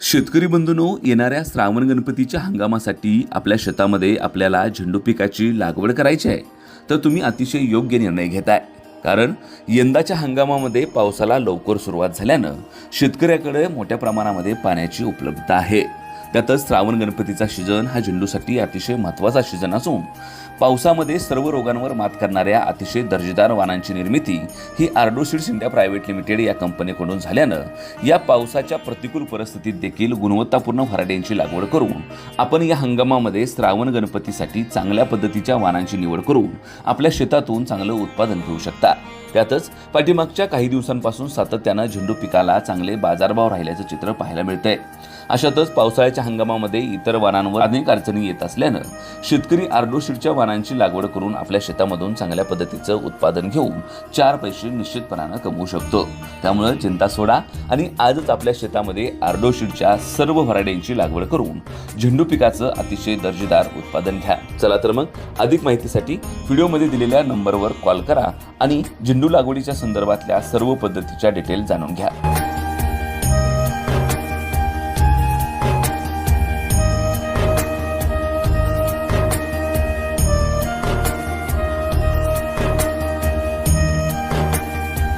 शेतकरी बंधूनो येणाऱ्या श्रावण गणपतीच्या हंगामासाठी आपल्या शेतामध्ये आपल्याला झेंडू पिकाची लागवड करायची आहे. तर तुम्ही अतिशय योग्य निर्णय घेताय. कारण यंदाच्या हंगामामध्ये पावसाला लवकर सुरुवात झाल्यानं शेतकऱ्याकडे मोठ्या प्रमाणामध्ये पाण्याची उपलब्धता आहे. त्यातच श्रावण गणपतीचा सीझन हा झेंडूसाठी अतिशय महत्त्वाचा सीझन असून पावसामध्ये सर्व रोगांवर मात करणाऱ्या अतिशय दर्जेदार वाहनांची निर्मिती ही आर्डोशीड्स इंडिया प्रायव्हेट लिमिटेड या कंपनीकडून झाल्यानं या पावसाच्या प्रतिकूल परिस्थितीत देखील गुणवत्तापूर्ण फराड्यांची लागवड करून आपण या हंगामामध्ये श्रावण गणपतीसाठी चांगल्या पद्धतीच्या वाहनांची निवड करून आपल्या शेतातून चांगलं उत्पादन घेऊ शकता. त्यातच पाठीमागच्या काही दिवसांपासून सातत्यानं झेंडू पिकाला चांगले बाजारभाव राहिल्याचं चित्र पाहायला मिळतंय. अशातच पावसाळ्याच्या हंगामामध्ये इतर वाणांवर अनेक अडचणी येत असल्यानं शेतकरी आर्डोशीडच्या पानांची लागवड करून आपल्या शेतामधून चांगल्या पद्धतीचं उत्पादन घेऊन चार पैसे निश्चितपणानं कमवू शकतो. त्यामुळे चिंता सोडा आणि आजच आपल्या शेतामध्ये आर्डोशीडच्या सर्व व्हरायटींची लागवड करून झेंडू पिकाचं अतिशय दर्जेदार उत्पादन घ्या. चला तर मग अधिक माहितीसाठी व्हिडिओमध्ये दिलेल्या नंबरवर कॉल करा आणि झेंडू लागवडीच्या संदर्भातल्या सर्व पद्धतीच्या डिटेल जाणून घ्या.